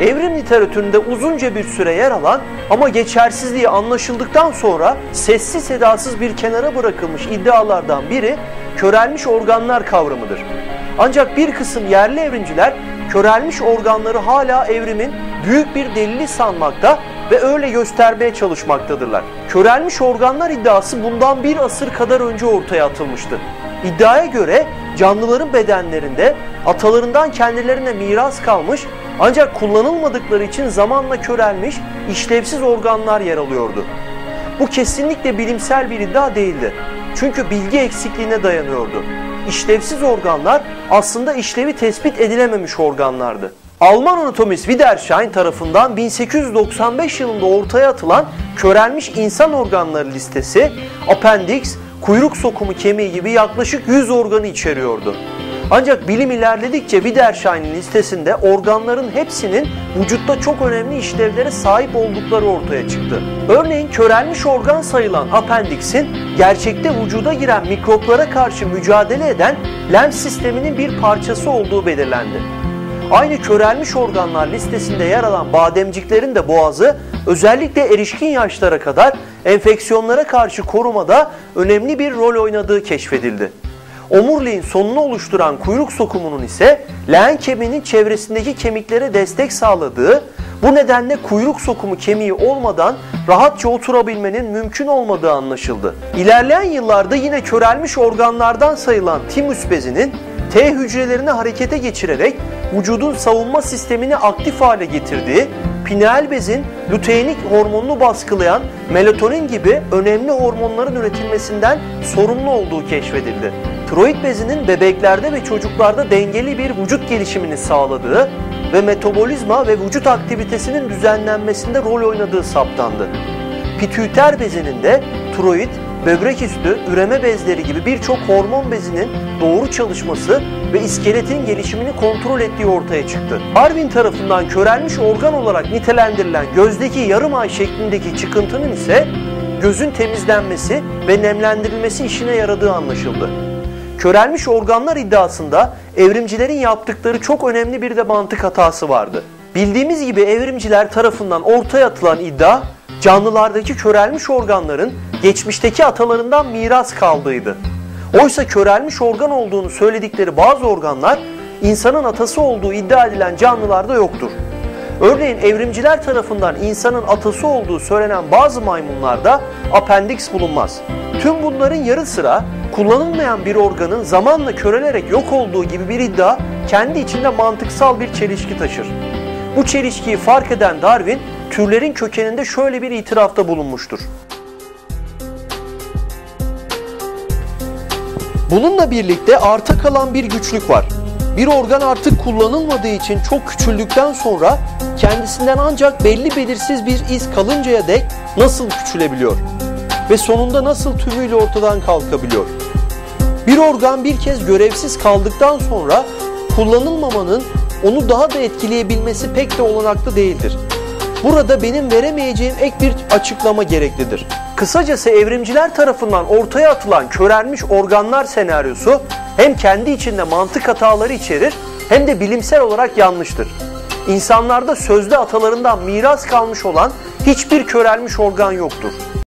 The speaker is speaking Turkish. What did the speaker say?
literatüründe uzunca bir süre yer alan ama geçersizliği anlaşıldıktan sonra sessiz sedasız bir kenara bırakılmış iddialardan biri körelmiş organlar kavramıdır. Ancak bir kısım yerli evrimciler körelmiş organları hala evrimin büyük bir delili sanmakta ve öyle göstermeye çalışmaktadırlar. Körelmiş organlar iddiası bundan bir asır kadar önce ortaya atılmıştı. İddiaya göre canlıların bedenlerinde atalarından kendilerine miras kalmış ancak kullanılmadıkları için zamanla körelmiş işlevsiz organlar yer alıyordu. Bu kesinlikle bilimsel bir iddia değildi. Çünkü bilgi eksikliğine dayanıyordu. İşlevsiz organlar aslında işlevi tespit edilememiş organlardı. Alman anatomist Wiedersheim tarafından 1895 yılında ortaya atılan körelmiş insan organları listesi, appendix, kuyruk sokumu kemiği gibi yaklaşık 100 organı içeriyordu. Ancak bilim ilerledikçe Wiedersheim'in listesinde organların hepsinin vücutta çok önemli işlevlere sahip oldukları ortaya çıktı. Örneğin körelmiş organ sayılan apendiksin gerçekte vücuda giren mikroplara karşı mücadele eden lenf sisteminin bir parçası olduğu belirlendi. Aynı körelmiş organlar listesinde yer alan bademciklerin de boğazı özellikle erişkin yaşlara kadar enfeksiyonlara karşı korumada önemli bir rol oynadığı keşfedildi. Omuriliğin sonunu oluşturan kuyruk sokumunun ise leğen kemiğinin çevresindeki kemiklere destek sağladığı, bu nedenle kuyruk sokumu kemiği olmadan rahatça oturabilmenin mümkün olmadığı anlaşıldı. İlerleyen yıllarda yine körelmiş organlardan sayılan timüs bezinin T hücrelerini harekete geçirerek vücudun savunma sistemini aktif hale getirdiği, pineal bezin luteinik hormonunu baskılayan melatonin gibi önemli hormonların üretilmesinden sorumlu olduğu keşfedildi. Tiroid bezinin bebeklerde ve çocuklarda dengeli bir vücut gelişimini sağladığı ve metabolizma ve vücut aktivitesinin düzenlenmesinde rol oynadığı saptandı. Pitüter bezinin de tiroid, böbrek üstü, üreme bezleri gibi birçok hormon bezinin doğru çalışması ve iskeletin gelişimini kontrol ettiği ortaya çıktı. Darwin tarafından körelmiş organ olarak nitelendirilen gözdeki yarım ay şeklindeki çıkıntının ise gözün temizlenmesi ve nemlendirilmesi işine yaradığı anlaşıldı. Körelmiş organlar iddiasında evrimcilerin yaptıkları çok önemli bir de mantık hatası vardı. Bildiğimiz gibi evrimciler tarafından ortaya atılan iddia canlılardaki körelmiş organların geçmişteki atalarından miras kaldığıydı. Oysa körelmiş organ olduğunu söyledikleri bazı organlar insanın atası olduğu iddia edilen canlılarda yoktur. Örneğin evrimciler tarafından insanın atası olduğu söylenen bazı maymunlarda apendix bulunmaz. Tüm bunların yarı sıra kullanılmayan bir organın zamanla körelerek yok olduğu gibi bir iddia kendi içinde mantıksal bir çelişki taşır. Bu çelişkiyi fark eden Darwin, türlerin kökeninde şöyle bir itirafta bulunmuştur. Bununla birlikte arta kalan bir güçlük var. Bir organ artık kullanılmadığı için çok küçüldükten sonra kendisinden ancak belli belirsiz bir iz kalıncaya dek nasıl küçülebiliyor ve sonunda nasıl tümüyle ortadan kalkabiliyor. Bir organ bir kez görevsiz kaldıktan sonra kullanılmamanın onu daha da etkileyebilmesi pek de olanaklı değildir. Burada benim veremeyeceğim ek bir açıklama gereklidir. Kısacası evrimciler tarafından ortaya atılan körelmiş organlar senaryosu hem kendi içinde mantık hataları içerir hem de bilimsel olarak yanlıştır. İnsanlarda sözde atalarından miras kalmış olan hiçbir körelmiş organ yoktur.